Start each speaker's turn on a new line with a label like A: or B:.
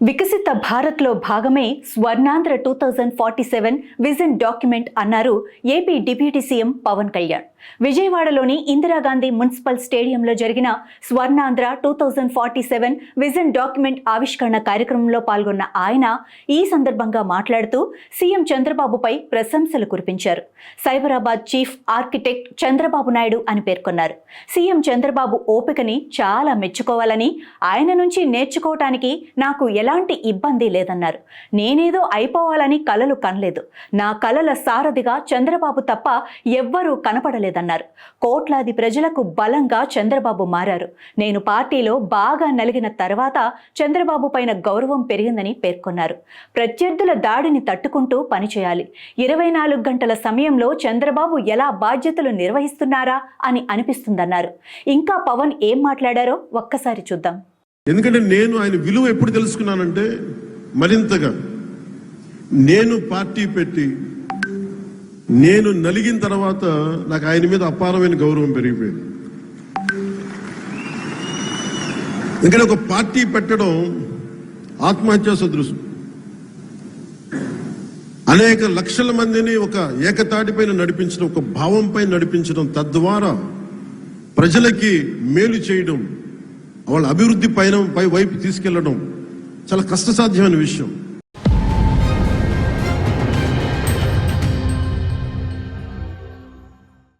A: వికసిత భారత్లో భాగమే Swarnandhra two thousand forty seven vision document అన్నారు AP deputy CM Pawan Kalyan. విజయవాడలోని ఇందిరాగాంధీ మున్సిపల్ స్టేడియంలో జరిగిన Swarnandhra two thousand forty seven vision document ఆవిష్కరణ కార్యక్రమంలో పాల్గొన్న ఆయన ఈ సందర్భంగా మాట్లాడుతూ సీఎం చంద్రబాబుపై ప్రశంసలు కురిపించారు. సైబరాబాద్ చీఫ్ ఆర్కిటెక్ట్ చంద్రబాబు నాయుడు అని పేర్కొన్నారు. సీఎం చంద్రబాబు ఓపికని చాలా మెచ్చుకోవాలని ఆయన నుంచి నేర్చుకోవటానికి నాకు ఎలాంటి ఇబ్బంది లేదన్నారు. నేనేదో అయిపోవాలని కలలు కనలేదు. నా కలల సారథిగా చంద్రబాబు తప్ప ఎవ్వరూ కనపడలేదన్నారు. కోట్లాది ప్రజలకు బలంగా చంద్రబాబు మారారు. నేను పార్టీలో బాగా నలిగిన తర్వాత చంద్రబాబు పైన గౌరవం పెరిగిందని పేర్కొన్నారు. ప్రత్యర్థుల దాడిని తట్టుకుంటూ పనిచేయాలి. ఇరవై నాలుగు గంటల సమయంలో చంద్రబాబు ఎలా బాధ్యతలు నిర్వహిస్తున్నారా అని అనిపిస్తుందన్నారు. ఇంకా పవన్ ఏం మాట్లాడారో ఒక్కసారి చూద్దాం.
B: ఎందుకంటే నేను ఆయన విలువ ఎప్పుడు తెలుసుకున్నానంటే మరింతగా నేను పార్టీ పెట్టి నేను నలిగిన తర్వాత నాకు ఆయన మీద అపారమైన గౌరవం పెరిగిపోయింది. ఎందుకంటే ఒక పార్టీ పెట్టడం ఆత్మహత్యా సదృశం. అనేక లక్షల మందిని ఒక ఏకతాటిపైన నడిపించడం ఒక భావంపై నడిపించడం తద్వారా ప్రజలకి మేలు చేయడం వాళ్ళ అభివృద్ధి పైన పై వైపు తీసుకెళ్ళడం చాలా కష్టసాధ్యమైన విషయం.